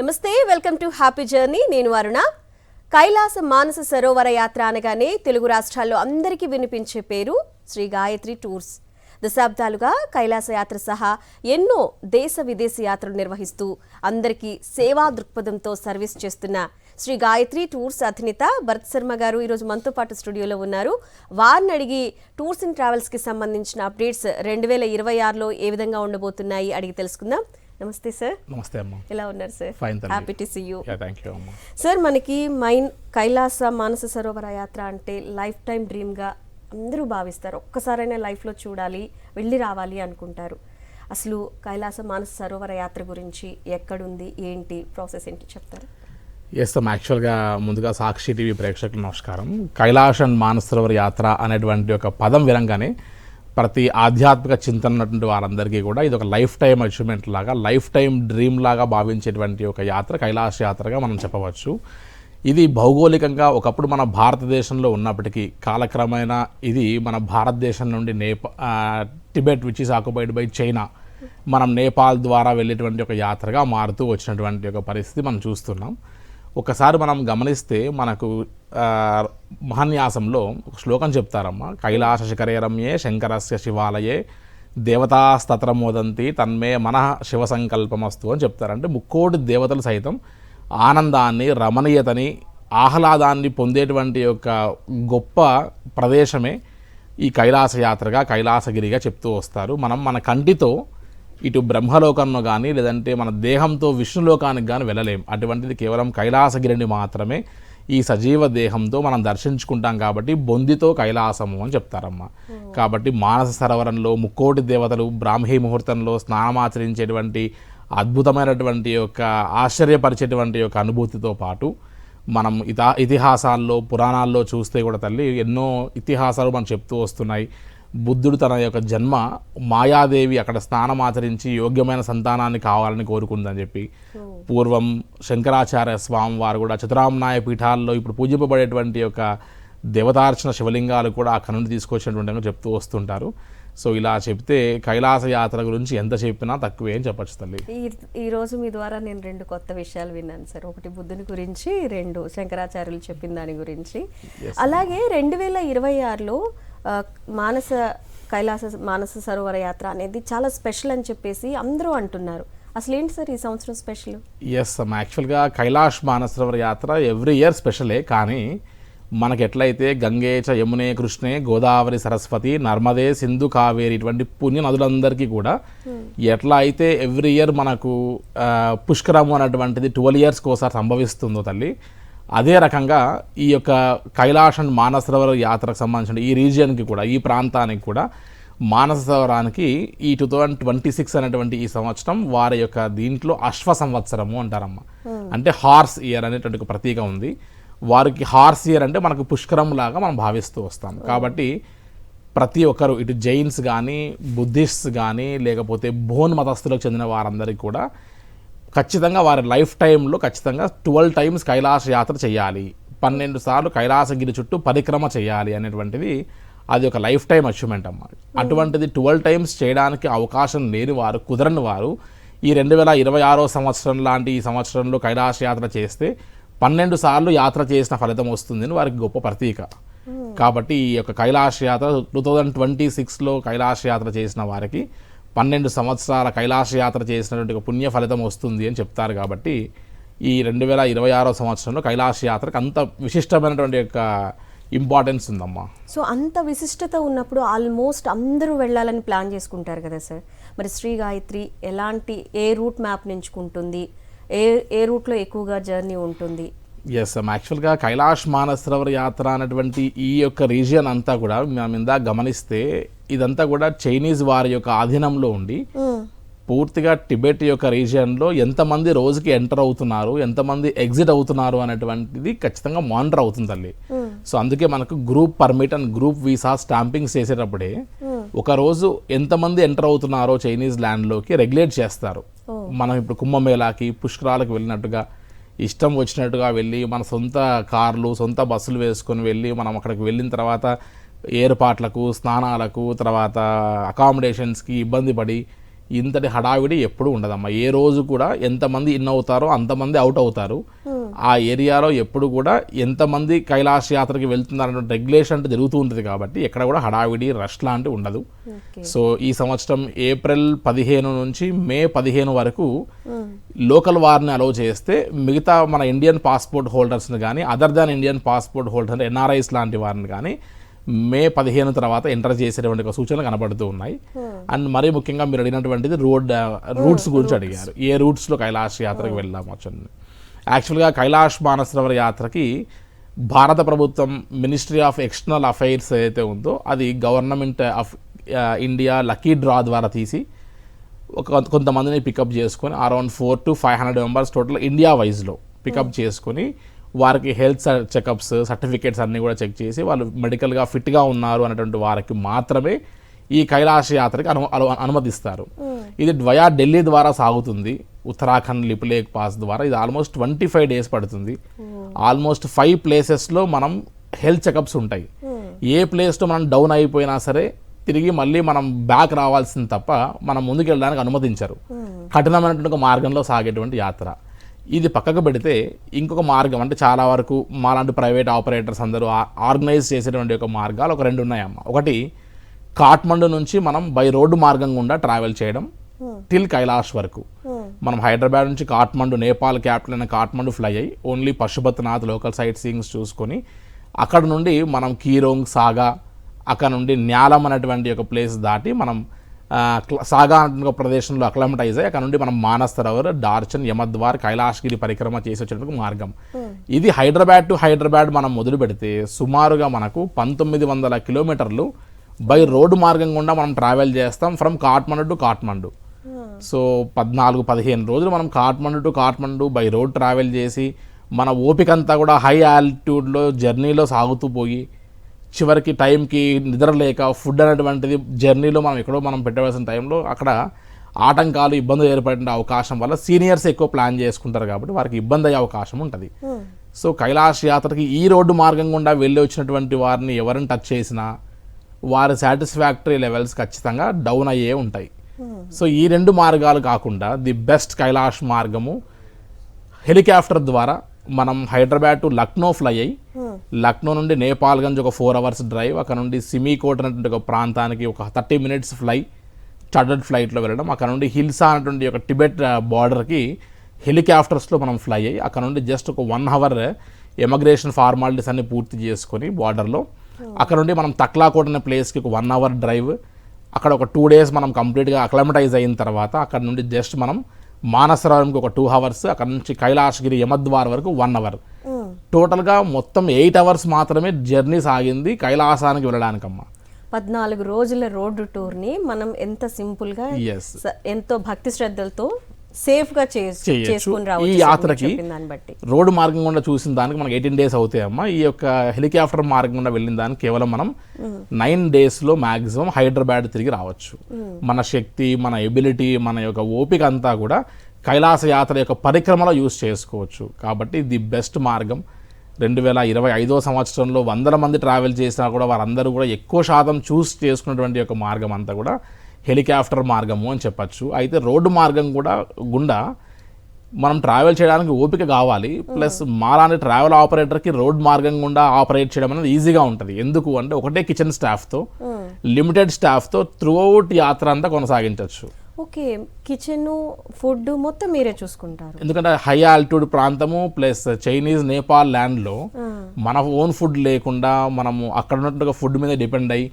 నమస్తే welcome to happy journey. నేను అరుణ. కైలాస మానస సరోవర యాత్ర అనగానే తెలుగు రాష్ట్రాల్లో అందరికీ వినిపించే పేరు శ్రీ గాయత్రి టూర్స్. దశాబ్దాలుగా కైలాస యాత్ర సహా ఎన్నో దేశ విదేశీ యాత్రలు నిర్వహిస్తూ అందరికీ సేవా దృక్పథంతో సర్వీస్ చేస్తున్న శ్రీ గాయత్రి టూర్స్ అధినేత భరత్ శర్మ గారు ఈరోజు మనతో పాటు స్టూడియోలో ఉన్నారు. వారిని అడిగి టూర్స్ అండ్ ట్రావెల్స్కి సంబంధించిన అప్డేట్స్ రెండు వేల ఇరవై ఆరులో ఏ విధంగా ఉండబోతున్నాయి అడిగి తెలుసుకుందాం. నమస్తే సార్ నమస్తే అమ్మ. ఎలా ఉన్నారు sir. Happy to see you thank you అమ్మ. సార్ మనకి మైన్ కైలాస మానస సరోవర యాత్ర అంటే లైఫ్ టైం డ్రీమ్గా అందరూ భావిస్తారు. ఒక్కసారైనా లైఫ్లో చూడాలి వెళ్ళి రావాలి అనుకుంటారు. అసలు కైలాస మానస సరోవర యాత్ర గురించి ఎక్కడుంది ఏంటి ప్రాసెస్ ఏంటి చెప్తారు? ఎస్ అమ్మ యాక్చువల్గా ముందుగా సాక్షి టీవీ ప్రేక్షకులకు నమస్కారం. కైలాష్ అండ్ మానసరోవర్ యాత్ర అనేటువంటి ఒక పదం వినంగానే ప్రతి ఆధ్యాత్మిక చింతన ఉన్నటువంటి వారందరికీ కూడా ఇది ఒక లైఫ్ టైం అచీవ్మెంట్ లాగా లైఫ్ టైం డ్రీమ్ లాగా భావించేటువంటి ఒక యాత్ర కైలాస యాత్రగా మనం చెప్పవచ్చు. ఇది భౌగోళికంగా ఒకప్పుడు మన భారతదేశంలో ఉన్నప్పటికీ కాలక్రమేణా ఇది మన భారతదేశం నుండి Nepal Tibet which is occupied by China మనం నేపాల్ ద్వారా వెళ్ళేటువంటి ఒక యాత్రగా మారుతూ వచ్చినటువంటి ఒక పరిస్థితి మనం చూస్తున్నాం. ఒకసారి మనం గమనిస్తే మనకు మహాన్యాసంలో ఒక శ్లోకం చెప్తారమ్మ. కైలాస శిఖరే రమ్యే శంకరస్య శివాలయే దేవతాస్తత్రం మోదంతి తన్మే మన శివ సంకల్పమస్తు అని చెప్తారంటే ముక్కోటి దేవతలు సైతం ఆనందాన్ని రమణీయతని ఆహ్లాదాన్ని పొందేటువంటి యొక్క గొప్ప ప్రదేశమే ఈ కైలాస యాత్రగా కైలాసగిరిగా చెప్తూ వస్తారు. మనం మన కంటితో ఇటు బ్రహ్మలోకంలో కానీ లేదంటే మన దేహంతో విష్ణులోకానికి కానీ వెళ్ళలేం. అటువంటిది కేవలం కైలాసగిరిని మాత్రమే ఈ సజీవ దేహంతో మనం దర్శించుకుంటాం కాబట్టి బొందితో కైలాసము అని చెప్తారమ్మ. కాబట్టి మానస సరోవరంలో ముక్కోటి దేవతలు బ్రాహ్మీ ముహూర్తంలో స్నానమాచరించేటువంటి అద్భుతమైనటువంటి యొక్క ఆశ్చర్యపరిచేటువంటి యొక్క అనుభూతితో పాటు మనం ఇతా ఇతిహాసాల్లో పురాణాల్లో చూస్తే కూడా తల్లి ఎన్నో ఇతిహాసాలు మనం చెప్తూ వస్తున్నాయి. బుద్ధుడు తన యొక్క జన్మ మాయాదేవి అక్కడ స్నానం ఆచరించి యోగ్యమైన సంతానాన్ని కావాలని కోరుకుందని చెప్పి పూర్వం శంకరాచార్య స్వామి వారు కూడా చతురామ్నాయ పీఠాల్లో ఇప్పుడు పూజింపబడేటువంటి యొక్క దేవతార్చన శివలింగాలు కూడా అక్కడ నుండి తీసుకొచ్చినటువంటి చెప్తూ వస్తుంటారు. సో ఇలా చెప్తే కైలాస యాత్ర గురించి ఎంత చెప్పినా తక్కువే అని చెప్పచ్చు తల్లి. ఈ రోజు మీ ద్వారా నేను రెండు కొత్త విషయాలు విన్నాను సార్. ఒకటి బుద్ధుని గురించి రెండు శంకరాచార్యులు చెప్పిన దాని గురించి. అలాగే రెండు వేల ఇరవై ఆరులో ఆ, మానస కైలాస మానస సరోవర యాత్ర అనేది చాలా స్పెషల్ అని చెప్పేసి అందరూ అంటున్నారు. అసలు ఏంటి సార్ ఈ సంవత్సరం స్పెషల్? ఎస్ అమ్మ యాక్చువల్గా కైలాష్ మానసరోవర్ యాత్ర ఎవ్రీ ఇయర్ స్పెషలే కానీ మనకి ఎట్లయితే గంగే చ యమునే కృష్ణే గోదావరి సరస్వతి నర్మదే సింధు కావేరి ఇటువంటి పుణ్య నదులందరికీ కూడా ఎట్లా అయితే ఎవ్రీ ఇయర్ మనకు పుష్కరము అనేటువంటిది ట్వెల్వ్ ఇయర్స్కి ఒకసారి సంభవిస్తుందో తల్లి అదే రకంగా ఈ యొక్క కైలాష్ అండ్ మానసరోవర్ యాత్రకు సంబంధించిన ఈ రీజియన్కి కూడా ఈ ప్రాంతానికి కూడా మానస సరోవరానికి ఈ టూ థౌజండ్ ట్వంటీ సిక్స్ అనేటువంటి ఈ సంవత్సరం వారి యొక్క దీంట్లో అశ్వ సంవత్సరము అంటారమ్మ. అంటే హార్స్ ఇయర్ అనేటువంటి ఒక ప్రతీక ఉంది. వారికి హార్స్ ఇయర్ అంటే మనకు పుష్కరం లాగా మనం భావిస్తూ వస్తాం. కాబట్టి ప్రతి ఒక్కరు ఇటు జైన్స్ కానీ బుద్ధిస్ట్స్ కానీ లేకపోతే బోన్ మతస్థులకు చెందిన వారందరికీ కూడా ఖచ్చితంగా వారి లైఫ్ టైంలో ఖచ్చితంగా ట్వెల్వ్ టైమ్స్ కైలాస యాత్ర చేయాలి. పన్నెండు సార్లు కైలాసగిరి చుట్టూ పరిక్రమ చేయాలి అనేటువంటిది అది ఒక లైఫ్ టైం అచీవ్మెంట్ అమ్మ. అటువంటిది ట్వెల్వ్ టైమ్స్ చేయడానికి అవకాశం లేని వారు కుదరని వారు ఈ రెండు వేల ఇరవై ఆరో సంవత్సరం లాంటి ఈ సంవత్సరంలో కైలాస యాత్ర చేస్తే పన్నెండు సార్లు యాత్ర చేసిన ఫలితం వస్తుందని వారికి గొప్ప ప్రతీక. కాబట్టి ఈ యొక్క కైలాస యాత్ర టూ థౌజండ్ ట్వంటీ సిక్స్లో కైలాస యాత్ర చేసిన వారికి పన్నెండు సంవత్సరాల కైలాసయాత్ర చేసినటువంటి ఒక పుణ్య ఫలితం వస్తుంది అని చెప్తారు కాబట్టి ఈ రెండు వేల ఇరవై ఆరో సంవత్సరంలో కైలాసయాత్రకు అంత విశిష్టమైనటువంటి యొక్క ఇంపార్టెన్స్ ఉందమ్మా. సో అంత విశిష్టత ఉన్నప్పుడు ఆల్మోస్ట్ అందరూ వెళ్ళాలని ప్లాన్ చేసుకుంటారు కదా సార్ మరి శ్రీ గాయత్రి ఎలాంటి ఏ రూట్ మ్యాప్ ఎంచుకుంటుంది ఏ ఏ రూట్లో ఎక్కువగా జర్నీ ఉంటుంది? ఎస్ యాక్చువల్గా కైలాష్ మానసరోవర్ యాత్ర అనేటువంటి ఈ యొక్క రీజియన్ అంతా కూడా మనం ఇందాక గమనిస్తే ఇదంతా కూడా చైనీస్ వారి యొక్క ఆధీనంలో ఉండి పూర్తిగా టిబెట్ యొక్క రీజియన్లో ఎంతమంది రోజుకి ఎంటర్ అవుతున్నారు ఎంతమంది ఎగ్జిట్ అవుతున్నారు అనేటువంటిది ఖచ్చితంగా మానిటర్ అవుతుంది తల్లి. సో అందుకే మనకు group permit and group visa stampings చేసేటప్పుడే ఒక రోజు ఎంతమంది ఎంటర్ అవుతున్నారో చైనీస్ ల్యాండ్లోకి రెగ్యులేట్ చేస్తారు. మనం ఇప్పుడు కుంభమేళాకి పుష్కరాలకు వెళ్ళినట్టుగా ఇష్టం వచ్చినట్టుగా వెళ్ళి మన సొంత కార్లు సొంత బస్సులు వేసుకొని వెళ్ళి మనం అక్కడికి వెళ్ళిన తర్వాత ఏర్పాట్లకు స్నానాలకు తర్వాత అకామిడేషన్స్కి ఇబ్బంది పడి ఇంతటి హడావిడి ఎప్పుడు ఉండదమ్మా. ఏ రోజు కూడా ఎంతమంది ఇన్ అవుతారో అంతమంది అవుట్ అవుతారు. ఆ ఏరియాలో ఎప్పుడు కూడా ఎంతమంది కైలాస యాత్రకి వెళ్తున్నారన్న రెగ్యులేషన్ అంటే జరుగుతూ ఉంటుంది కాబట్టి ఎక్కడ కూడా హడావిడి రష్ లాంటివి ఉండదు. సో ఈ సంవత్సరం ఏప్రిల్ పదిహేను నుంచి మే పదిహేను వరకు లోకల్ వారిని అలౌ చేస్తే మిగతా మన ఇండియన్ పాస్పోర్ట్ హోల్డర్స్ని కానీ other than Indian passport holder NRIs లాంటి వారిని కానీ మే పదిహేను తర్వాత ఎంటర్ చేసేటువంటి ఒక సూచనలు కనబడుతూ ఉన్నాయి. అండ్ మరీ ముఖ్యంగా మీరు అడిగినటువంటిది రోడ్ రూట్స్ గురించి అడిగారు. ఏ రూట్స్లో కైలాష్ యాత్రకు వెళ్దాం వచ్చండి యాక్చువల్గా కైలాష్ మానసరోవర్ యాత్రకి భారత ప్రభుత్వం మినిస్ట్రీ ఆఫ్ ఎక్స్టర్నల్ అఫైర్స్ ఏదైతే ఉందో అది government of India lucky draw ద్వారా తీసి ఒక కొంతమందిని పికప్ చేసుకొని around four to five hundred members total India వైజ్లో pick up చేసుకొని వారికి హెల్త్ చెకప్స్ సర్టిఫికేట్స్ అన్నీ కూడా చెక్ చేసి వాళ్ళు మెడికల్గా ఫిట్గా ఉన్నారు అనేటువంటి వారికి మాత్రమే ఈ కైలాస యాత్రకి అను అను- అనుమతిస్తారు. ఇది ద్వయా ఢిల్లీ ద్వారా సాగుతుంది. ఉత్తరాఖండ్ లిపులేక్ పాస్ ద్వారా ఇది ఆల్మోస్ట్ ట్వంటీ ఫైవ్ డేస్ పడుతుంది. ఆల్మోస్ట్ ఫైవ్ ప్లేసెస్లో మనం హెల్త్ చెకప్స్ ఉంటాయి. ఏ ప్లేస్లో మనం డౌన్ అయిపోయినా సరే తిరిగి మళ్ళీ మనం బ్యాక్ రావాల్సింది తప్ప మనం ముందుకు వెళ్ళడానికి అనుమతించరు కఠినమైనటువంటి మార్గంలో సాగేటువంటి యాత్ర. ఇది పక్కకు పెడితే ఇంకొక మార్గం అంటే చాలా వరకు మాలాంటి ప్రైవేట్ ఆపరేటర్స్ అందరూ ఆర్గనైజ్ చేసేటువంటి ఒక మార్గాలు ఒక రెండు ఉన్నాయమ్మ. ఒకటి కాట్మండు నుంచి మనం బై రోడ్డు మార్గం గుండా ట్రావెల్ చేయడం టిల్ కైలాష్ వరకు. మనం హైదరాబాద్ నుంచి కాట్మండు నేపాల్ క్యాపిటల్ అయిన కాట్మండు ఫ్లై అయ్యి only Pashupatinath local sight seeings చూసుకొని అక్కడ నుండి మనం కీరోంగ్ సాగా అక్కడ నుండి న్యాలం అనేటువంటి ఒక ప్లేస్ దాటి మనం ఆ, క్ల- సాగా అనే ఒక ప్రదేశంలో అక్లమటైజ్ అయ్యి అక్కడ నుండి మనం మానస్ సరోవర్ డార్చన్ యమద్వార్ కైలాష్గిరి పరిక్రమ చేసి వచ్చేటువంటి మార్గం ఇది హైదరాబాద్ టు హైదరాబాద్ మనం మొదలు పెడితే సుమారుగా మనకు పంతొమ్మిది వందల కిలోమీటర్లు బై రోడ్డు మార్గం గుండా మనం ట్రావెల్ చేస్తాం from Kathmandu to Kathmandu so పద్నాలుగు పదిహేను రోజులు మనం Kathmandu to Kathmandu by road travel చేసి మన ఓపిక అంతా కూడా హై ఆల్టిట్యూడ్లో జర్నీలో సాగుతూ పోయి చివరికి టైంకి నిద్ర లేక ఫుడ్ అనేటువంటిది జర్నీలో మనం ఎక్కడో మనం పెట్టవలసిన టైంలో అక్కడ ఆటంకాలు ఇబ్బందులు ఏర్పడిన అవకాశం వల్ల సీనియర్స్ ఎక్కువ ప్లాన్ చేసుకుంటారు కాబట్టి వారికి ఇబ్బంది అయ్యే అవకాశం ఉంటుంది. సో కైలాష్ యాత్రకి ఈ రోడ్డు మార్గం గుండా వెళ్ళి వచ్చినటువంటి వారిని ఎవరిని టచ్ చేసినా వారి సాటిస్ఫాక్టరీ లెవెల్స్ ఖచ్చితంగా డౌన్ అయ్యే ఉంటాయి. సో ఈ రెండు మార్గాలు కాకుండా ది బెస్ట్ కైలాష్ మార్గము హెలికాప్టర్ ద్వారా మనం హైదరాబాద్ టు లక్నో ఫ్లై అయ్యి లక్నో నుండి నేపాల్గంజ్ ఒక ఫోర్ అవర్స్ డ్రైవ్ అక్కడ నుండి సిమీకోట్ అనేటువంటి ఒక ప్రాంతానికి ఒక థర్టీ మినిట్స్ ఫ్లై చార్టర్డ్ ఫ్లైట్లో వెళ్ళడం. అక్కడ నుండి హిల్సా అనేటువంటి ఒక టిబెట్ బార్డర్కి హెలికాప్టర్స్లో మనం ఫ్లై అయ్యి అక్కడ నుండి జస్ట్ ఒక వన్ అవర్ ఎమగ్రేషన్ ఫార్మాలిటీస్ అన్ని పూర్తి చేసుకొని బార్డర్లో అక్కడ నుండి మనం తక్లాకోట్ అనే ప్లేస్కి ఒక వన్ అవర్ డ్రైవ్ అక్కడ ఒక టూ డేస్ మనం కంప్లీట్గా అక్లమటైజ్ అయిన తర్వాత అక్కడ నుండి జస్ట్ మనం మానసరావంకి ఒక టూ అవర్స్ అక్కడ నుంచి కైలాసగిరి యమద్వార్ వరకు వన్ అవర్ టోటల్గా మొత్తం ఎయిట్ అవర్స్ మాత్రమే జర్నీ సాగింది కైలాసానికి వెళ్ళడానికమ్మా. పద్నాలుగు రోజుల రోడ్డు టూర్ని మనం ఎంత సింపుల్గా ఎస్ స- ఎంతో భక్తి శ్రద్ధలతో సేఫ్గా చేస్- చేయొచ్చు. చేసుకుని ఈ యాత్రకి రోడ్డు మార్గం గుండా చూసిన దానికి మనకి ఎయిటీన్ డేస్ అవుతాయమ్మా. ఈ యొక్క హెలికాప్టర్ మార్గం గుండా వెళ్ళిన దానికి కేవలం మనం నైన్ డేస్లో మ్యాక్సిమం హైదరాబాద్ తిరిగి రావచ్చు. మన శక్తి మన ఎబిలిటీ మన యొక్క ఓపిక అంతా కూడా కైలాస యాత్ర యొక్క పరిక్రమలో యూస్ చేసుకోవచ్చు. కాబట్టి ది బెస్ట్ మార్గం. రెండు వేల ఇరవై ఐదో సంవత్సరంలో వందల మంది ట్రావెల్ చేసినా కూడా వారందరూ కూడా ఎక్కువ శాతం చూస్ చేసుకున్నటువంటి యొక్క మార్గం అంతా కూడా హెలికాప్టర్ మార్గము అని చెప్పచ్చు. అయితే రోడ్డు మార్గం కూడా గుండా మనం ట్రావెల్ చేయడానికి ఓపిక కావాలి. ప్లస్ మాలాంటి ట్రావెల్ ఆపరేటర్కి రోడ్ మార్గం గుండా ఆపరేట్ చేయడం అనేది ఈజీగా ఉంటుంది. ఎందుకు అంటే ఒకటే కిచెన్ స్టాఫ్తో లిమిటెడ్ స్టాఫ్తో త్రూఅవుట్ యాత్ర అంతా కొనసాగించవచ్చు ఓకే. కిచెన్ ఫుడ్ మొత్తం మీరే చూసుకుంటారు. ఎందుకంటే హై ఆల్టిట్యూడ్ ప్రాంతము ప్లస్ చైనీస్ నేపాల్ ల్యాండ్లో మన ఓన్ ఫుడ్ లేకుండా మనము అక్కడ ఉన్నట్టుగా ఫుడ్ మీద డిపెండ్ అయ్యి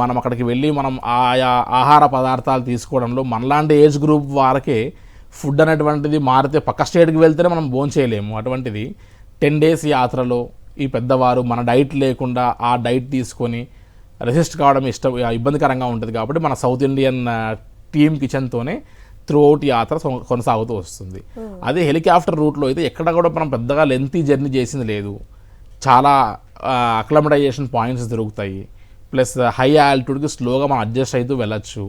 మనం అక్కడికి వెళ్ళి మనం ఆయా ఆహార పదార్థాలు తీసుకోవడంలో మనలాంటి ఏజ్ గ్రూప్ వారికే ఫుడ్ అనేటువంటిది మారితే పక్క స్టేట్కి వెళ్తేనే మనం భోజనం చేయలేము. అటువంటిది టెన్ డేస్ యాత్రలో ఈ పెద్దవారు మన డైట్ లేకుండా ఆ డైట్ తీసుకొని రెసిస్ట్ కావడం ఇష్టం ఇబ్బందికరంగా ఉంటుంది కాబట్టి మన సౌత్ ఇండియన్ టీమ్ కిచెన్తోనే త్రూ అవుట్ యాత్ర కొనసాగుతూ వస్తుంది. అదే హెలికాప్టర్ రూట్లో అయితే ఎక్కడ కూడా మనం పెద్దగా లెంతీ జర్నీ చేసింది లేదు. చాలా అక్లమటైజేషన్ పాయింట్స్ దొరుకుతాయి. ప్లస్ హై ఆల్టిట్యూడ్కి స్లోగా మనం అడ్జస్ట్ అవుతూ వెళ్ళొచ్చు.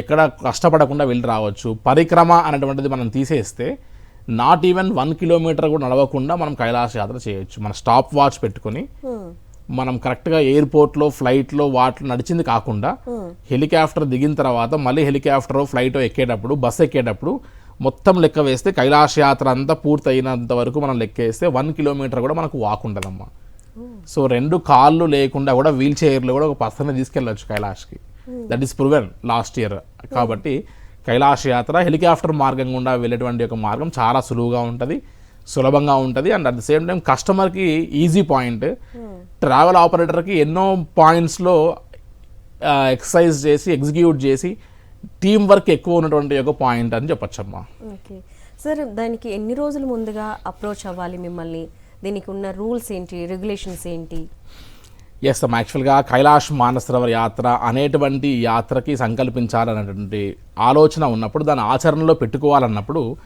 ఎక్కడ కష్టపడకుండా వెళ్ళి రావచ్చు. పరిక్రమ అనేటువంటిది మనం తీసేస్తే నాట్ ఈవెన్ వన్ కిలోమీటర్ కూడా నడవకుండా మనం కైలాస యాత్ర చేయొచ్చు. మన స్టాప్ వాచ్ పెట్టుకొని మనం కరెక్ట్గా ఎయిర్పోర్ట్లో ఫ్లైట్లో వాటిలో నడిచింది కాకుండా హెలికాప్టర్ దిగిన తర్వాత మళ్ళీ హెలికాప్టర్ ఫ్లైట్ ఎక్కేటప్పుడు బస్ ఎక్కేటప్పుడు మొత్తం లెక్క వేస్తే కైలాస యాత్ర అంతా పూర్తయినంత వరకు మనం లెక్క వేస్తే వన్ కిలోమీటర్ కూడా మనకు వాక్ ఉండదమ్మా. సో రెండు కాళ్ళు లేకుండా కూడా వీల్ చైర్లో కూడా ఒక పర్సన్ తీసుకెళ్ళొచ్చు కైలాష్కి. That is proven last year కాబట్టి కైలాస యాత్ర హెలికాప్టర్ మార్గం గుండా వెళ్ళేటువంటి ఒక మార్గం చాలా సులువుగా ఉంటుంది సులభంగా ఉంటుంది and at the same time కస్టమర్కి ఈజీ పాయింట్ ట్రావెల్ ఆపరేటర్కి ఎన్నో పాయింట్స్లో ఎక్సర్సైజ్ చేసి ఎగ్జిక్యూట్ చేసి టీం వర్క్ ఎక్కువ ఉన్నటువంటి ఒక పాయింట్ అని చెప్పొచ్చమ్మా. ఓకే సార్ దానికి ఎన్ని రోజులు ముందుగా అప్రోచ్ అవ్వాలి మిమ్మల్ని? దీనికి ఉన్న రూల్స్ ఏంటి? రెగ్యులేషన్స్ ఏంటి? ఎస్ అమ్మ యాక్చువల్గా కైలాష్ మానసరవర్ యాత్ర అనేటువంటి యాత్రకి సంకల్పించాలనేటువంటి ఆలోచన ఉన్నప్పుడు దాని ఆచరణలో పెట్టుకోవాలన్నప్పుడు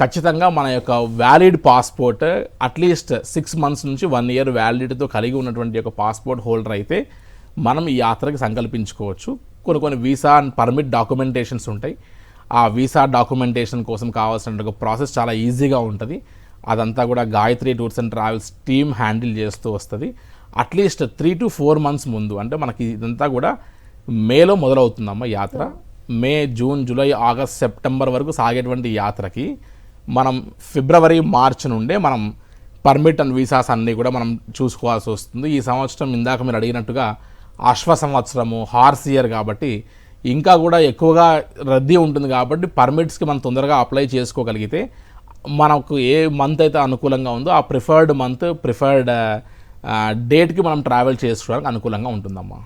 ఖచ్చితంగా మన యొక్క valid passport at least six months నుంచి వన్ ఇయర్ వ్యాలిడిటీతో కలిగి ఉన్నటువంటి ఒక పాస్పోర్ట్ హోల్డర్ అయితే మనం ఈ యాత్రకి సంకల్పించుకోవచ్చు. కొన్ని కొన్ని వీసా అండ్ పర్మిట్ డాక్యుమెంటేషన్స్ ఉంటాయి. ఆ వీసా డాక్యుమెంటేషన్ కోసం కావాల్సిన ప్రాసెస్ చాలా ఈజీగా ఉంటుంది. అదంతా కూడా Gayatri tours and travels team handle చేస్తూ వస్తుంది. At least three to four months ముందు అంటే మనకి ఇదంతా కూడా మేలో మొదలవుతుందమ్మ యాత్ర. May June July August September వరకు సాగేటువంటి యాత్రకి మనం ఫిబ్రవరి మార్చ్ నుండే మనం పర్మిట్ అండ్ వీసాస్ అన్నీ కూడా మనం చూసుకోవాల్సి వస్తుంది. ఈ సంవత్సరం ఇందాక మీరు అడిగినట్టుగా అశ్వ సంవత్సరము హార్స్ ఇయర్ కాబట్టి ఇంకా కూడా ఎక్కువగా రద్దీ ఉంటుంది కాబట్టి పర్మిట్స్కి మనం తొందరగా అప్లై చేసుకోగలిగితే మనకు ఏ మంత్ అయితే అనుకూలంగా ఉందో ఆ ప్రిఫర్డ్ మంత్ ప్రిఫర్డ్ డేట్కి మనం ట్రావెల్ చేసుకోవడానికి అనుకూలంగా ఉంటుందమ్మా.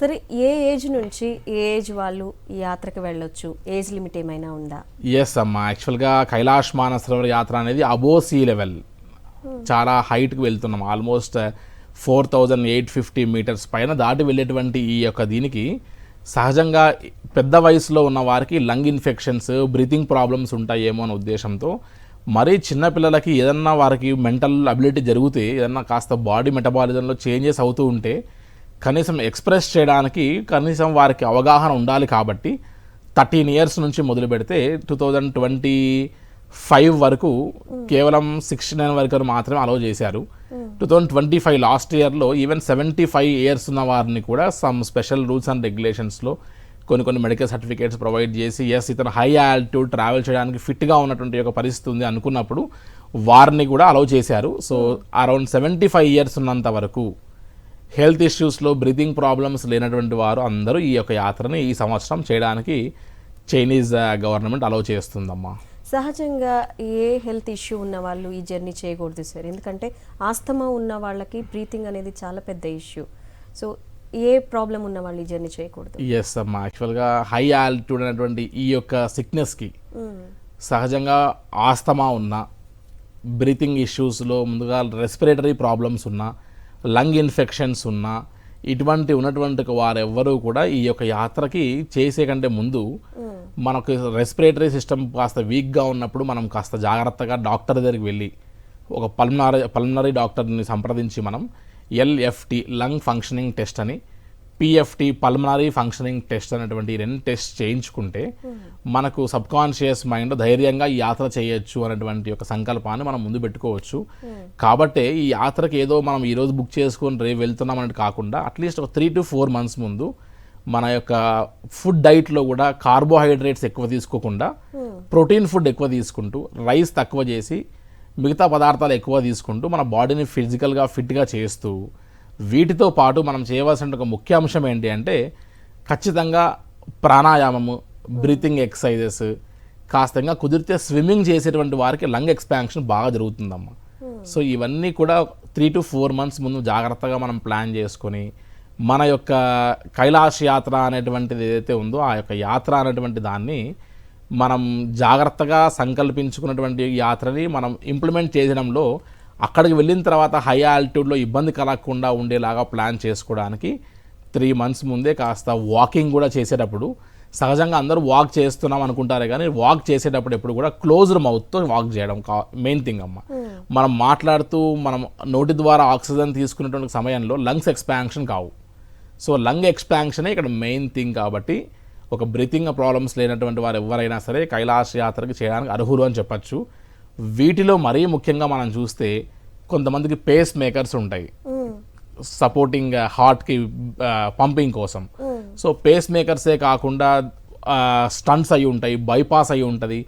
సరే ఏ ఏజ్ నుంచి ఏ ఏజ్ వాళ్ళు ఈ యాత్రకు వెళ్ళొచ్చు? ఏజ్ లిమిట్ ఏమైనా ఉందా? ఎస్ అమ్మా యాక్చువల్గా కైలాష్ మానసరోవర్ యాత్ర అనేది అబో సీ లెవెల్ చాలా హైట్కి వెళ్తున్నాం. Almost four thousand eight fifty metres పైన దాటి వెళ్ళేటువంటి ఈ యొక్క దీనికి సహజంగా పెద్ద వయసులో ఉన్న వారికి లంగ్ ఇన్ఫెక్షన్స్ బ్రీతింగ్ ప్రాబ్లమ్స్ ఉంటాయేమో అనే ఉద్దేశంతో మరీ చిన్నపిల్లలకి ఏదన్నా వారికి మెంటల్ అబిలిటీ జరిగితే ఏదన్నా కాస్త బాడీ మెటబాలిజంలో చేంజెస్ అవుతూ ఉంటే కనీసం ఎక్స్ప్రెస్ చేయడానికి కనీసం వారికి అవగాహన ఉండాలి కాబట్టి థర్టీన్ ఇయర్స్ నుంచి మొదలు పెడితే టూ థౌజండ్ ట్వంటీ ఫైవ్ వరకు కేవలం సిక్స్టీ నైన్ వరకు మాత్రమే అలౌ చేశారు. Two thousand twenty five last ఇయర్లో ఈవెన్ సెవెంటీ ఫైవ్ ఇయర్స్ ఉన్న వారిని కూడా సమ్ స్పెషల్ రూల్స్ అండ్ రెగ్యులేషన్స్లో కొన్ని కొన్ని మెడికల్ సర్టిఫికేట్స్ ప్రొవైడ్ చేసి ఎస్ ఇతను హై ఆల్టిట్యూడ్ ట్రావెల్ చేయడానికి ఫిట్గా ఉన్నటువంటి ఒక పరిస్థితి ఉంది అనుకున్నప్పుడు వారిని కూడా అలౌ చేశారు. So around seventy five years ఉన్నంత వరకు హెల్త్ ఇష్యూస్లో బ్రీతింగ్ ప్రాబ్లమ్స్ లేనటువంటి వారు అందరూ ఈ యొక్క యాత్రని ఈ సంవత్సరం చేయడానికి చైనీస్ గవర్నమెంట్ అలౌ చేస్తుందమ్మా. సహజంగా ఏ హెల్త్ ఇష్యూ ఉన్న వాళ్ళు ఈ జర్నీ చేయకూడదు సార్ ఎందుకంటే ఆస్తమా ఉన్న వాళ్ళకి బ్రీతింగ్ అనేది చాలా పెద్ద ఇష్యూ సో ఏ ప్రాబ్లం ఉన్న వాళ్ళు ఈ జర్నీ చేయకూడదు. ఎస్ అమ్మా. యాక్చువల్గా హై ఆల్టిట్యూడ్ అనేటువంటి ఈ యొక్క సిక్నెస్కి సహజంగా ఆస్తమా ఉన్న బ్రీతింగ్ ఇష్యూస్లో ముందుగా రెస్పిరేటరీ ప్రాబ్లమ్స్ ఉన్నా లంగ్ ఇన్ఫెక్షన్స్ ఉన్నా ఇటువంటి ఉన్నటువంటి వారెవ్వరూ కూడా ఈ యొక్క యాత్రకి చేసే కంటే ముందు మనకు రెస్పిరేటరీ సిస్టమ్ కాస్త వీక్గా ఉన్నప్పుడు మనం కాస్త జాగ్రత్తగా డాక్టర్ దగ్గరికి వెళ్ళి ఒక పల్మనరీ పల్మనరీ డాక్టర్ని సంప్రదించి మనం ఎల్ఎఫ్టి లంగ్ ఫంక్షనింగ్ టెస్ట్ అని పిఎఫ్టి పల్మనరీ ఫంక్షనింగ్ టెస్ట్ అనేటువంటి రెండు టెస్ట్ చేయించుకుంటే మనకు సబ్ కాన్షియస్ మైండ్ ధైర్యంగా ఈ యాత్ర చేయొచ్చు అనేటువంటి ఒక సంకల్పాన్ని మనం ముందు పెట్టుకోవచ్చు. కాబట్టి ఈ యాత్రకి ఏదో మనం ఈరోజు బుక్ చేసుకొని రేపు వెళ్తున్నాం అనేది కాకుండా అట్లీస్ట్ ఒక త్రీ టు ఫోర్ మంత్స్ ముందు మన యొక్క ఫుడ్ డైట్లో కూడా కార్బోహైడ్రేట్స్ ఎక్కువ తీసుకోకుండా ప్రోటీన్ ఫుడ్ ఎక్కువ తీసుకుంటూ రైస్ తక్కువ చేసి మిగతా పదార్థాలు ఎక్కువ తీసుకుంటూ మన బాడీని ఫిజికల్గా ఫిట్గా చేస్తూ వీటితో పాటు మనం చేయవలసిన ఒక ముఖ్య అంశం ఏంటి అంటే ఖచ్చితంగా ప్రాణాయామము బ్రీతింగ్ ఎక్సర్సైజెస్ కాస్తంగా కుదిరితే స్విమ్మింగ్ చేసేటువంటి వారికి లంగ్ ఎక్స్పాన్షన్ బాగా జరుగుతుందమ్మా. సో ఇవన్నీ కూడా త్రీ టు ఫోర్ మంత్స్ ముందు జాగ్రత్తగా మనం ప్లాన్ చేసుకొని మన యొక్క కైలాష్ యాత్ర అనేటువంటిది ఏదైతే ఉందో ఆ యొక్క యాత్ర అనేటువంటి దాన్ని మనం జాగ్రత్తగా సంకల్పించుకున్నటువంటి యాత్రని మనం ఇంప్లిమెంట్ చేయడంలో అక్కడికి వెళ్ళిన తర్వాత హై ఆల్టిట్యూడ్లో ఇబ్బంది కలగకుండా ఉండేలాగా ప్లాన్ చేసుకోవడానికి త్రీ మంత్స్ ముందే కాస్త వాకింగ్ కూడా చేసేటప్పుడు సహజంగా అందరూ వాక్ చేస్తున్నాం అనుకుంటారే కానీ వాక్ చేసేటప్పుడు ఎప్పుడు కూడా క్లోజ్డ్ మౌత్తో వాక్ చేయడం కా మెయిన్ థింగ్ అమ్మ. మనం మాట్లాడుతూ మనం నోటి ద్వారా ఆక్సిజన్ తీసుకునేటువంటి సమయంలో లంగ్స్ ఎక్స్పాన్షన్ కావు. సో లంగ్ ఎక్స్పాన్షనే ఇక్కడ మెయిన్ థింగ్ కాబట్టి ఒక బ్రీతింగ్ ప్రాబ్లమ్స్ లేనటువంటి వారు ఎవరైనా సరే కైలాస యాత్రకి చేయడానికి అర్హులు అని చెప్పచ్చు. వీటిలో మరీ ముఖ్యంగా మనం చూస్తే కొంతమందికి పేస్ మేకర్స్ ఉంటాయి. సపోర్టింగ్ హార్ట్కి పంపింగ్ కోసం. సో పేస్ మేకర్సే కాకుండా స్టంట్స్ అయి ఉంటాయి బైపాస్ అయి ఉంటుంది.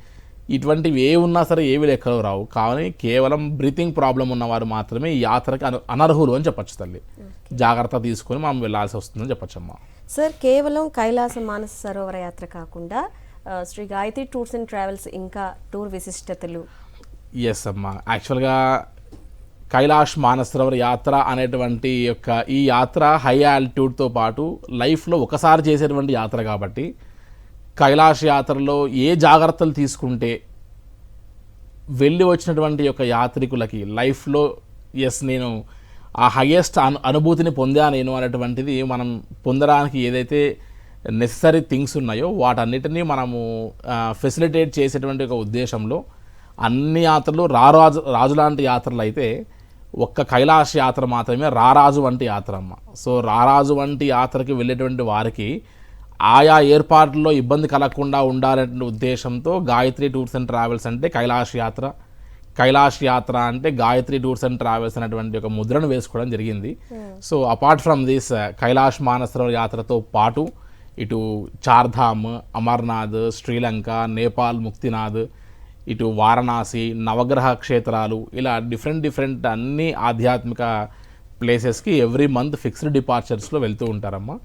ఇటువంటివి ఏ ఉన్నా సరే ఏవి లెక్కలు రావు. కానీ కేవలం బ్రీతింగ్ ప్రాబ్లం ఉన్నవారు మాత్రమే ఈ యాత్రకి అన- అనర్హులు అని చెప్పొచ్చు తల్లి. జాగ్రత్త తీసుకొని మనం వెళ్ళాల్సి వస్తుందని చెప్పొచ్చమ్మా. సార్ కేవలం కైలాస మానస సరోవర యాత్ర కాకుండా Shri Gayatri tours and travels ఇంకా టూర్ విశిష్టతలు? ఎస్ అమ్మా. యాక్చువల్గా కైలాష్ మానసరోవర్ యాత్ర అనేటువంటి యొక్క ఈ యాత్ర హై ఆల్టిట్యూడ్తో పాటు లైఫ్లో ఒకసారి చేసేటువంటి యాత్ర కాబట్టి కైలాష్ యాత్రలో ఏ జాగ్రత్తలు తీసుకుంటే వెళ్ళి వచ్చినటువంటి యొక్క యాత్రికులకి లైఫ్లో ఎస్ నేను ఆ హయ్యెస్ట్ అను అనుభూతిని పొందా నేను అనేటువంటిది మనం పొందడానికి ఏదైతే నెసరీ థింగ్స్ ఉన్నాయో వాటన్నిటినీ మనము ఫెసిలిటేట్ చేసేటువంటి ఒక ఉద్దేశంలో అన్ని యాత్రలు రారాజు రాజు లాంటి యాత్రలు అయితే ఒక్క కైలాష్ యాత్ర మాత్రమే రారాజు వంటి యాత్ర అమ్మ. సో రారాజు వంటి యాత్రకి వెళ్ళేటువంటి వారికి ఆయా ఏర్పాట్లలో ఇబ్బంది కలగకుండా ఉండాలనే ఉద్దేశంతో గాయత్రి టూర్స్ అండ్ ట్రావెల్స్ అంటే కైలాస యాత్ర కైలాష్ యాత్ర అంటే గాయత్రి టూర్స్ అండ్ ట్రావెల్స్ అనేటువంటి ఒక ముద్రను వేసుకోవడం జరిగింది. So apart from this Kailash Manasarovar యాత్రతో పాటు ఇటు చార్ధామ్ అమర్నాథ్ శ్రీలంక నేపాల్ ముక్తినాథ్ ఇటు వారణాసి నవగ్రహ క్షేత్రాలు ఇలా డిఫరెంట్ డిఫరెంట్ అన్ని ఆధ్యాత్మిక ప్లేసెస్కి ఎవ్రీ మంత్ ఫిక్స్డ్ డిపార్చర్స్లో వెళ్తూ ఉంటారమ్మా.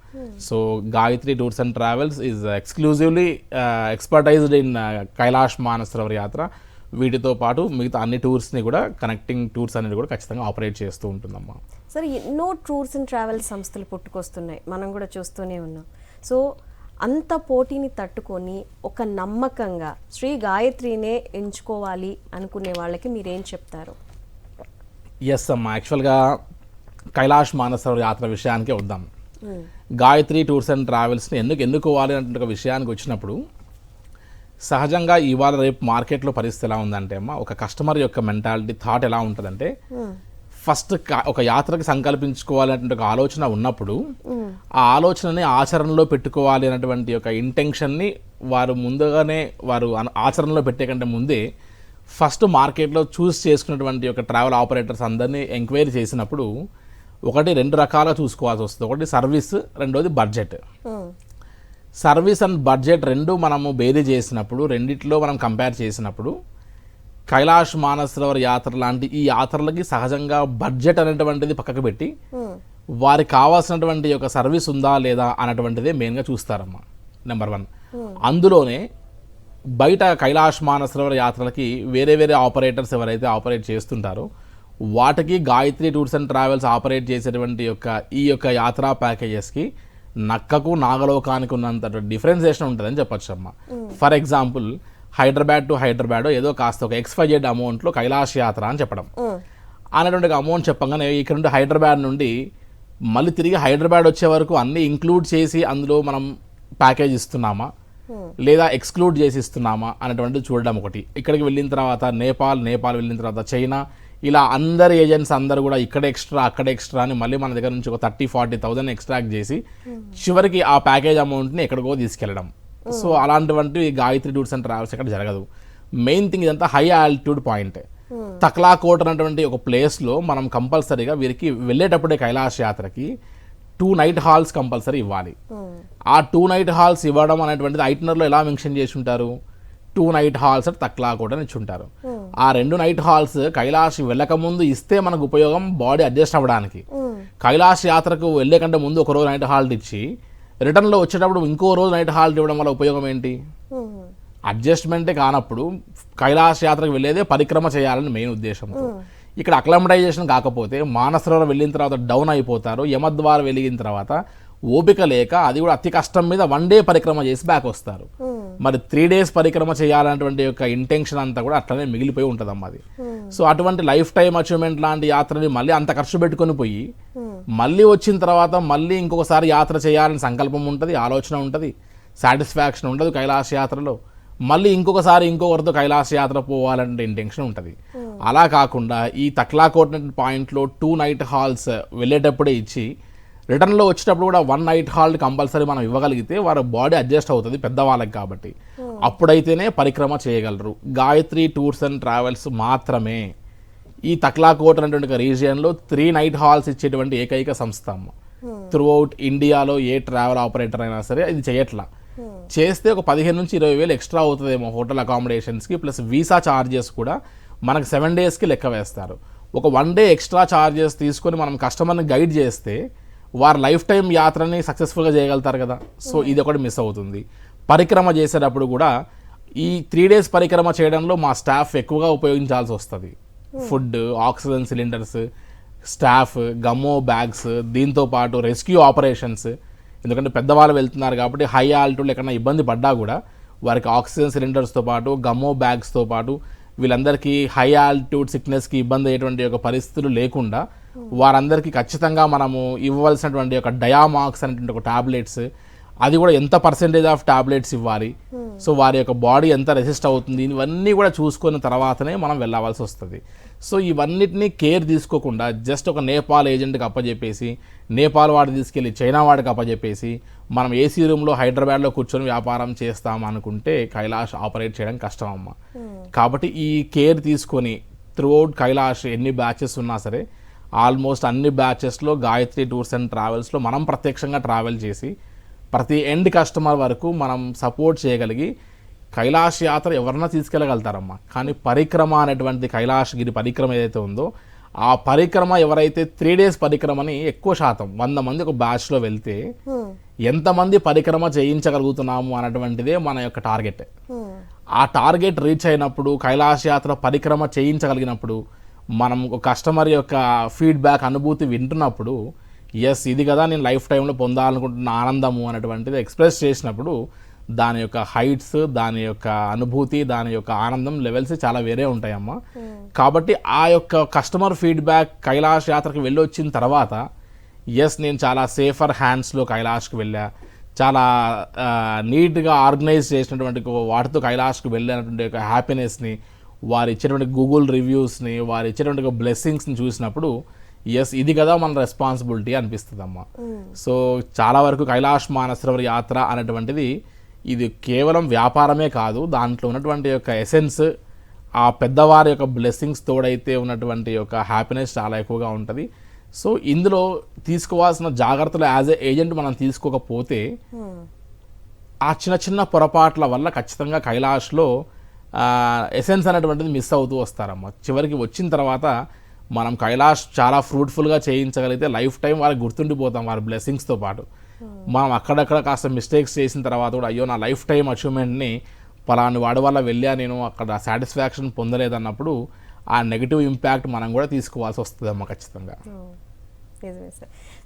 So Gayatri tours and travels is exclusively expertised in Kailash Manasarovar యాత్ర. వీటితో పాటు మిగతా అన్ని టూర్స్ని కూడా కనెక్టింగ్ టూర్స్ అనేది కూడా ఖచ్చితంగా ఆపరేట్ చేస్తూ ఉంటుందమ్మా. సార్ ఎన్నో టూర్స్ అండ్ ట్రావెల్స్ సంస్థలు పుట్టుకొస్తున్నాయి మనం కూడా చూస్తూనే ఉన్నాం. సో అంత పోటీని తట్టుకొని ఒక నమ్మకంగా శ్రీ గాయత్రినే ఎంచుకోవాలి అనుకునే వాళ్ళకి మీరేం చెప్తారు? ఎస్ అమ్మా. యాక్చువల్గా కైలాష్ మానసరోవర్ యాత్ర విషయానికే వద్దాం. గాయత్రి టూర్స్ అండ్ ట్రావెల్స్ని ఎందుకు ఎన్నుకోవాలి అంటే ఒక విషయానికి వచ్చినప్పుడు సహజంగా ఇవాళ రేపు మార్కెట్లో పరిస్థితి ఎలా ఉందంటే అమ్మా ఒక కస్టమర్ యొక్క మెంటాలిటీ థాట్ ఎలా ఉంటుందంటే ఫస్ట్ ఒక యాత్రకి సంకల్పించుకోవాలనే ఒక ఆలోచన ఉన్నప్పుడు ఆ ఆలోచనని ఆచరణలో పెట్టుకోవాలి అనేటువంటి ఒక ఇంటెన్షన్ని వారు ముందుగానే వారు ఆచరణలో పెట్టే కంటే ముందే ఫస్ట్ మార్కెట్లో చూస్ చేసుకున్నటువంటి ఒక ట్రావెల్ ఆపరేటర్స్ అందరినీ ఎంక్వైరీ చేసినప్పుడు ఒకటి రెండు రకాలుగా చూసుకోవాల్సి వస్తుంది. ఒకటి సర్వీస్ రెండోది బడ్జెట్. సర్వీస్ అండ్ బడ్జెట్ రెండు మనము బేరీ చేసినప్పుడు రెండిట్లో మనం కంపేర్ చేసినప్పుడు కైలాష్ మానసరోవర్ యాత్ర లాంటి ఈ యాత్రలకి సహజంగా బడ్జెట్ అనేటువంటిది పక్కకు పెట్టి వారికి కావాల్సినటువంటి ఒక సర్వీస్ ఉందా లేదా అనేటువంటిదే మెయిన్గా చూస్తారమ్మా నెంబర్ వన్. అందులోనే బయట కైలాష్ మానసరోవర్ యాత్రలకి వేరే వేరే ఆపరేటర్స్ ఎవరైతే ఆపరేట్ చేస్తుంటారో వాటికి Gayatri tours and travels operate చేసేటువంటి యొక్క ఈ యొక్క యాత్రా ప్యాకేజెస్కి నక్కకు నాగలోకానికి ఉన్నంత డిఫరెన్సియేషన్ ఉంటుందని చెప్పొచ్చు అమ్మ. For example Hyderabad to Hyderabad ఏదో కాస్త ఒక ఎక్స్ఫైజెడ్ అమౌంట్లో కైలాష్ యాత్ర అని చెప్పడం. అనేటువంటి అమౌంట్ చెప్పగానే ఇక్కడ నుండి హైదరాబాద్ నుండి మళ్ళీ తిరిగి హైదరాబాద్ వచ్చే వరకు అన్ని ఇంక్లూడ్ చేసి అందులో మనం ప్యాకేజ్ ఇస్తున్నామా? లేదా ఎక్స్క్లూడ్ చేసి ఇస్తున్నామా? అనేటువంటిది చూడడం ఒకటి. ఇక్కడికి వెళ్ళిన తర్వాత నేపాల్ నేపాల్ వెళ్ళిన తర్వాత చైనా ఇలా అందరు ఏజెంట్స్ అందరు కూడా ఇక్కడ ఎక్స్ట్రా అక్కడ ఎక్స్ట్రా అని మళ్ళీ మన దగ్గర నుంచి ఒక థర్టీ ఫార్టీ థౌసండ్ ఎక్స్ట్రాక్ట్ చేసి చివరికి ఆ ప్యాకేజ్ అమౌంట్ని ఎక్కడికో తీసుకెళ్ళడం. సో అలాంటివంటివి గాయత్రి టూర్స్ అండ్ ట్రావెల్స్ ఇక్కడ జరగదు. మెయిన్ థింగ్ ఇదంతా హై ఆల్టిట్యూడ్ పాయింట్ తక్లాకోట్ అనేటువంటి ఒక ప్లేస్లో మనం కంపల్సరీగా వీరికి వెళ్ళేటప్పుడే కైలాస యాత్రకి టూ నైట్ హాల్స్ కంపల్సరీ ఇవ్వాలి. ఆ టూ నైట్ హాల్స్ ఇవ్వడం అనేటువంటిది ఐటనర్లో ఎలా మెన్షన్ చేసి ఉంటారు? టూ నైట్ హాల్స్ అని తక్లాకోట్ అని ఇచ్చి ఉంటారు. ఆ రెండు నైట్ హాల్స్ కైలాష్ వెళ్ళక ముందు ఇస్తే మనకు ఉపయోగం బాడీ అడ్జస్ట్ అవ్వడానికి. కైలాష్ యాత్రకు వెళ్ళే కంటే ముందు ఒక రోజు నైట్ హాల్ట్ ఇచ్చి రిటర్న్లో వచ్చేటప్పుడు ఇంకో రోజు నైట్ హాల్ట్ ఇవ్వడం వల్ల ఉపయోగం ఏంటి? అడ్జస్ట్మెంటే కానప్పుడు కైలాస యాత్రకు వెళ్ళేదే పరిక్రమ చేయాలని మెయిన్ ఉద్దేశంతో. ఇక్కడ అక్లమటైజేషన్ కాకపోతే మానసరోవరం వెళ్ళిన తర్వాత డౌన్ అయిపోతారు యమద్వారం వెలిగిన తర్వాత ఓపిక లేక అది కూడా అతి కష్టం మీద వన్ డే పరిక్రమ చేసి బ్యాక్ వస్తారు. మరి త్రీ డేస్ పరిక్రమ చేయాలన్నటువంటి యొక్క ఇంటెన్షన్ అంతా కూడా అట్లనే మిగిలిపోయి ఉంటుందమ్మా అది. సో అటువంటి లైఫ్ టైం అచీవ్మెంట్ లాంటి యాత్రని మళ్ళీ అంత ఖర్చు పెట్టుకొని పోయి మళ్ళీ వచ్చిన తర్వాత మళ్ళీ ఇంకొకసారి యాత్ర చేయాలని సంకల్పం ఉంటుంది ఆలోచన ఉంటుంది సాటిస్ఫాక్షన్ ఉండదు కైలాస యాత్రలో. మళ్ళీ ఇంకొకసారి ఇంకొకరితో కైలాస యాత్ర పోవాలంటే ఇంటెన్షన్ ఉంటుంది. అలా కాకుండా ఈ తక్లాకోట్ పాయింట్లో టూ నైట్ హాల్స్ వెళ్ళేటప్పుడే ఇచ్చి రిటర్న్లో వచ్చేటప్పుడు కూడా వన్ నైట్ హాల్ కంపల్సరీ మనం ఇవ్వగలిగితే వారి బాడీ అడ్జస్ట్ అవుతుంది పెద్దవాళ్ళకి కాబట్టి. అప్పుడైతేనే పరిక్రమ చేయగలరు. గాయత్రి టూర్స్ అండ్ ట్రావెల్స్ మాత్రమే. ఈ తక్లాకోట్ అనేటువంటి రీజియన్లో త్రీ నైట్ హాల్స్ ఇచ్చేటువంటి ఏకైక సంస్థ. అమ్మ త్రూ అవుట్ ఇండియాలో ఏ ట్రావెల్ ఆపరేటర్ అయినా సరే ఇది చేయట్లా. చేస్తే ఒక పదిహేను నుంచి ఇరవై వేలు ఎక్స్ట్రా అవుతుందేమో హోటల్ అకామిడేషన్స్కి ప్లస్ వీసా ఛార్జెస్ కూడా మనకు సెవెన్ డేస్కి లెక్క వేస్తారు. ఒక వన్ డే ఎక్స్ట్రా ఛార్జెస్ తీసుకొని మనం కస్టమర్ని గైడ్ చేస్తే వారు లైఫ్ టైం యాత్రని సక్సెస్ఫుల్గా చేయగలుగుతారు కదా. సో ఇది ఒకటి మిస్ అవుతుంది. పరిక్రమ చేసేటప్పుడు కూడా ఈ త్రీ డేస్ పరిక్రమ చేయడంలో మా స్టాఫ్ ఎక్కువగా ఉపయోగించాల్సి వస్తుంది. Food oxygen cylinders staff gamow bags దీంతో పాటు రెస్క్యూ ఆపరేషన్స్ ఎందుకంటే పెద్దవాళ్ళు వెళ్తున్నారు కాబట్టి హై ఆల్టిట్యూడ్ ఎక్కడైనా ఇబ్బంది పడ్డా కూడా వారికి ఆక్సిజన్ సిలిండర్స్తో పాటు గమ్మో బ్యాగ్స్తో పాటు వీళ్ళందరికీ హై ఆల్టిట్యూడ్ సిక్నెస్కి ఇబ్బంది అయ్యేటువంటి ఒక పరిస్థితులు లేకుండా వారందరికీ ఖచ్చితంగా మనము ఇవ్వవలసినటువంటి ఒక డయామాక్స్ అనేటువంటి ఒక టాబ్లెట్స్ అది కూడా ఎంత పర్సెంటేజ్ ఆఫ్ టాబ్లెట్స్ ఇవ్వాలి? సో వారి యొక్క బాడీ ఎంత రెసిస్ట్ అవుతుంది? ఇవన్నీ కూడా చూసుకున్న తర్వాతనే మనం వెళ్ళవలసి వస్తుంది. సో ఇవన్నిటిని కేర్ తీసుకోకుండా జస్ట్ ఒక నేపాల్ ఏజెంట్కి అప్పచెప్పేసి నేపాల్ వాడు తీసుకెళ్ళి చైనా వాడికి అప్పచెప్పేసి మనం ఏసీ రూమ్లో హైదరాబాద్లో కూర్చొని వ్యాపారం చేస్తాం అనుకుంటే కైలాష్ ఆపరేట్ చేయడం కష్టం అమ్మ కాబట్టి ఈ కేర్ తీసుకొని త్రూఅవుట్ కైలాష్ ఎన్ని బ్యాచెస్ ఉన్నా సరే ఆల్మోస్ట్ అన్ని బ్యాచెస్లో గాయత్రి టూర్స్ అండ్ ట్రావెల్స్లో మనం ప్రత్యక్షంగా ట్రావెల్ చేసి ప్రతి ఎండ్ కస్టమర్ వరకు మనం సపోర్ట్ చేయగలిగి కైలాష్ యాత్ర ఎవరన్నా తీసుకెళ్ళగలుగుతారమ్మా. కానీ పరిక్రమ అనేటువంటి కైలాసగిరి పరిక్రమ ఏదైతే ఉందో ఆ పరిక్రమ ఎవరైతే త్రీ డేస్ పరిక్రమని ఎక్కువ శాతం వంద మంది ఒక బ్యాచ్లో వెళ్తే ఎంతమంది పరిక్రమ చేయించగలుగుతున్నాము అనేటువంటిదే మన యొక్క టార్గెట్. ఆ టార్గెట్ రీచ్ అయినప్పుడు కైలాస యాత్ర పరిక్రమ చేయించగలిగినప్పుడు మనం కస్టమర్ యొక్క ఫీడ్బ్యాక్ అనుభూతి వింటున్నప్పుడు ఎస్ ఇది కదా నేను లైఫ్ టైంలో పొందాలనుకుంటున్న ఆనందము అనేటువంటిది ఎక్స్ప్రెస్ చేసినప్పుడు దాని యొక్క హైట్స్ దాని యొక్క అనుభూతి దాని యొక్క ఆనందం లెవెల్స్ చాలా వేరే ఉంటాయమ్మా. కాబట్టి ఆ యొక్క కస్టమర్ ఫీడ్బ్యాక్ కైలాష్ యాత్రకి వెళ్ళి వచ్చిన తర్వాత ఎస్ నేను చాలా సేఫర్ హ్యాండ్స్లో కైలాష్కి వెళ్ళా. చాలా నీట్గా ఆర్గనైజ్ చేసినటువంటి వాటితో కైలాష్కి వెళ్ళినటువంటి ఒక హ్యాపీనెస్ని వారు ఇచ్చేటువంటి గూగుల్ రివ్యూస్ని వారు ఇచ్చేటువంటి ఒక బ్లెస్సింగ్స్ని చూసినప్పుడు ఎస్ ఇది కదా మన రెస్పాన్సిబిలిటీ అనిపిస్తుందమ్మా. సో చాలా వరకు కైలాష్ మానసరోవర్ యాత్ర అనేటువంటిది ఇది కేవలం వ్యాపారమే కాదు దాంట్లో ఉన్నటువంటి యొక్క ఎసెన్స్ ఆ పెద్దవారి యొక్క బ్లెస్సింగ్స్ తోడైతే ఉన్నటువంటి యొక్క హ్యాపీనెస్ చాలా ఎక్కువగా ఉంటుంది. సో ఇందులో తీసుకోవాల్సిన జాగ్రత్తలు యాజ్ ఏ ఏజెంట్ మనం తీసుకోకపోతే ఆ చిన్న చిన్న పొరపాట్ల వల్ల ఖచ్చితంగా కైలాష్లో ఎసెన్స్ అనేటువంటిది మిస్ అవుతూ వస్తారమ్మ. చివరికి వచ్చిన తర్వాత మనం కైలాష్ చాలా ఫ్రూట్ఫుల్గా చేయించగలిగితే లైఫ్ టైం వాళ్ళకి గుర్తుండిపోతాం వారి బ్లెస్సింగ్స్తో పాటు. మనం అక్కడక్కడ కాస్త మిస్టేక్స్ చేసిన తర్వాత కూడా అయ్యో నా లైఫ్ టైం అచీవ్మెంట్ని పలాని వాడి వల్ల వెళ్ళా నేను అక్కడ సాటిస్ఫాక్షన్ పొందలేదన్నప్పుడు ఆ నెగిటివ్ ఇంపాక్ట్ మనం కూడా తీసుకోవాల్సి వస్తుందమ్మా ఖచ్చితంగా. నిజమే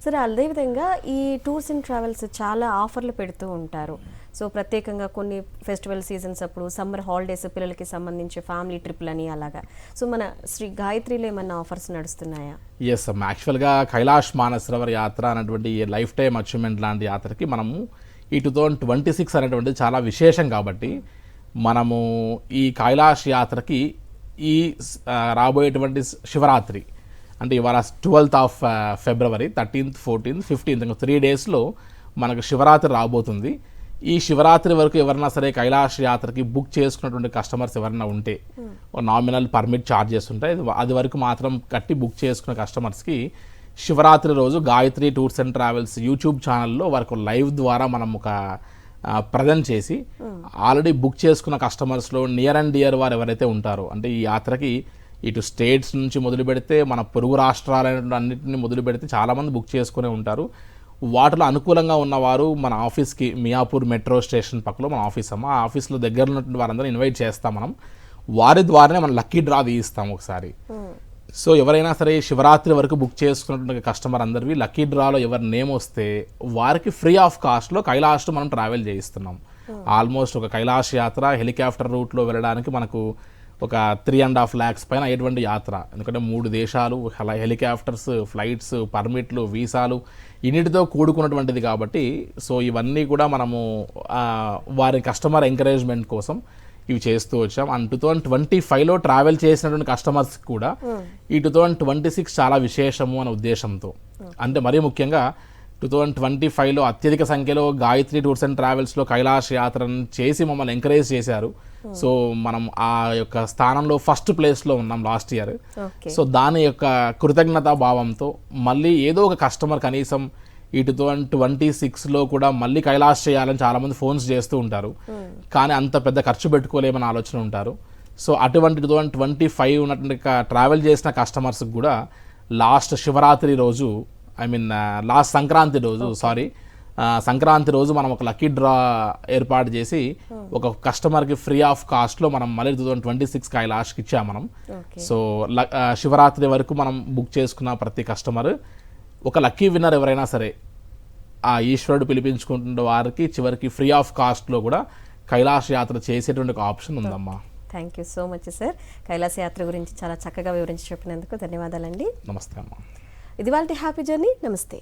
సరే అదేవిధంగా ఈ టూర్స్ అండ్ ట్రావెల్స్ చాలా ఆఫర్లు పెడుతూ ఉంటారు. సో ప్రత్యేకంగా కొన్ని ఫెస్టివల్ సీజన్స్ అప్పుడు సమ్మర్ హాలిడేస్ పిల్లలకి సంబంధించి ఫ్యామిలీ ట్రిప్లని అలాగా. సో మన శ్రీ గాయత్రిలో ఏమన్నా ఆఫర్స్ నడుస్తున్నాయా? ఎస్ అమ్మ యాక్చువల్గా కైలాష్ మానసరోవర్ యాత్ర అనేటువంటి లైఫ్ టైం అచీవ్మెంట్ లాంటి యాత్రకి మనము ఈ టూ థౌజండ్ ట్వంటీ సిక్స్ అనేటువంటిది చాలా విశేషం కాబట్టి మనము ఈ కైలాష్ యాత్రకి ఈ రాబోయేటువంటి శివరాత్రి అంటే ఇవాళ twelfth of February thirteenth fourteenth fifteenth ఇంకా త్రీ డేస్లో మనకు శివరాత్రి రాబోతుంది. ఈ శివరాత్రి వరకు ఎవరైనా సరే కైలాష్ యాత్రకి బుక్ చేసుకున్నటువంటి కస్టమర్స్ ఎవరైనా ఉంటే నామినల్ పర్మిట్ ఛార్జెస్ ఉంటాయి. అది- అది వరకు మాత్రం కట్టి బుక్ చేసుకున్న కస్టమర్స్కి శివరాత్రి రోజు Gayatri tours and travels YouTube ఛానల్లో వారికి లైవ్ ద్వారా మనం ఒక ప్రజెంట్ చేసి ఆల్రెడీ బుక్ చేసుకున్న కస్టమర్స్లో నియర్ అండ్ డియర్ వారు ఎవరైతే ఉంటారో అంటే ఈ యాత్రకి ఇటు స్టేట్స్ నుంచి మొదలు పెడితే మన పొరుగు రాష్ట్రాలైన అన్నింటిని మొదలు పెడితే చాలామంది బుక్ చేసుకునే ఉంటారు. వాటిలో అనుకూలంగా ఉన్నవారు మన ఆఫీస్కి మియాపూర్ మెట్రో స్టేషన్ పక్కలో మన ఆఫీస్ అమ్మ. ఆ ఆఫీస్లో దగ్గర ఉన్నటువంటి వారందరూ ఇన్వైట్ చేస్తాం మనం. వారి ద్వారానే మనం లక్కీ డ్రా తీయిస్తాం ఒకసారి. సో ఎవరైనా సరే శివరాత్రి వరకు బుక్ చేసుకున్నటువంటి కస్టమర్ అందరివి లక్కీ డ్రాలో ఎవరి నేమ్ వస్తే వారికి ఫ్రీ ఆఫ్ కాస్ట్లో కైలాష్లో మనం ట్రావెల్ చేయిస్తున్నాం. ఆల్మోస్ట్ ఒక కైలాష్ యాత్ర హెలికాప్టర్ రూట్లో వెళ్ళడానికి మనకు ఒక త్రీ అండ్ హాఫ్ ల్యాక్స్ పైన అయ్యేటువంటి యాత్ర. ఎందుకంటే మూడు దేశాలు హెల- హెలికాప్టర్స్ ఫ్లైట్స్ పర్మిట్లు వీసాలు ఇన్నిటితో కూడుకున్నటువంటిది కాబట్టి సో ఇవన్నీ కూడా మనము వారి కస్టమర్ ఎంకరేజ్మెంట్ కోసం ఇవి చేస్తూ వచ్చాం. అండ్ టూ థౌజండ్ ట్వంటీ ఫైవ్లో ట్రావెల్ చేసినటువంటి కస్టమర్స్ కూడా ఈ టూ థౌజండ్ ట్వంటీ సిక్స్ చాలా విశేషము అనే ఉద్దేశంతో. అంటే మరీ ముఖ్యంగా టూ థౌజండ్ ట్వంటీ ఫైవ్లో అత్యధిక సంఖ్యలో గాయత్రి టూర్స్ అండ్ ట్రావెల్స్లో కైలాష్ యాత్రను చేసి మమ్మల్ని ఎంకరేజ్ చేశారు. సో మనం ఆ యొక్క స్థానంలో ఫస్ట్ ప్లేస్లో ఉన్నాం లాస్ట్ ఇయర్. సో దాని యొక్క కృతజ్ఞతా భావంతో మళ్ళీ ఏదో ఒక కస్టమర్ కనీసం ఈ టూ థౌజండ్ ట్వంటీ సిక్స్లో కూడా మళ్ళీ కైలాష్ చేయాలని చాలామంది ఫోన్స్ చేస్తూ ఉంటారు. కానీ అంత పెద్ద ఖర్చు పెట్టుకోలేమని ఆలోచన ఉంటారు. సో అటువంటి టూ థౌజండ్ ట్వంటీ ఫైవ్ ఉన్నటువంటి ట్రావెల్ చేసిన కస్టమర్స్కి కూడా లాస్ట్ శివరాత్రి రోజు ఐ మీన్ లాస్ట్ సంక్రాంతి రోజు సారీ సంక్రాంతి రోజు మనం ఒక లక్కీ డ్రా ఏర్పాటు చేసి ఒక కస్టమర్కి ఫ్రీ ఆఫ్ కాస్ట్లో మనం మళ్ళీ టూ థౌజండ్ ట్వంటీ సిక్స్ కైలాష్కి ఇచ్చాం మనం. ఓకే సో ఆ, శివరాత్రి వరకు మనం బుక్ చేసుకున్న ప్రతి కస్టమర్ ఒక లక్కీ విన్నర్ ఎవరైనా సరే ఆ ఈశ్వరుడు పిలిపించుకుంటున్న వారికి చివరికి ఫ్రీ ఆఫ్ కాస్ట్లో కూడా కైలాస యాత్ర చేసేటువంటి ఒక ఆప్షన్ ఉందమ్మా. Thank you so much sir Kailasa యాత్ర గురించి చాలా చక్కగా వివరించి చెప్పినందుకు ధన్యవాదాలండి. నమస్తే అమ్మా. ఇది వాళ్ళ హ్యాపీ జర్నీ నమస్తే.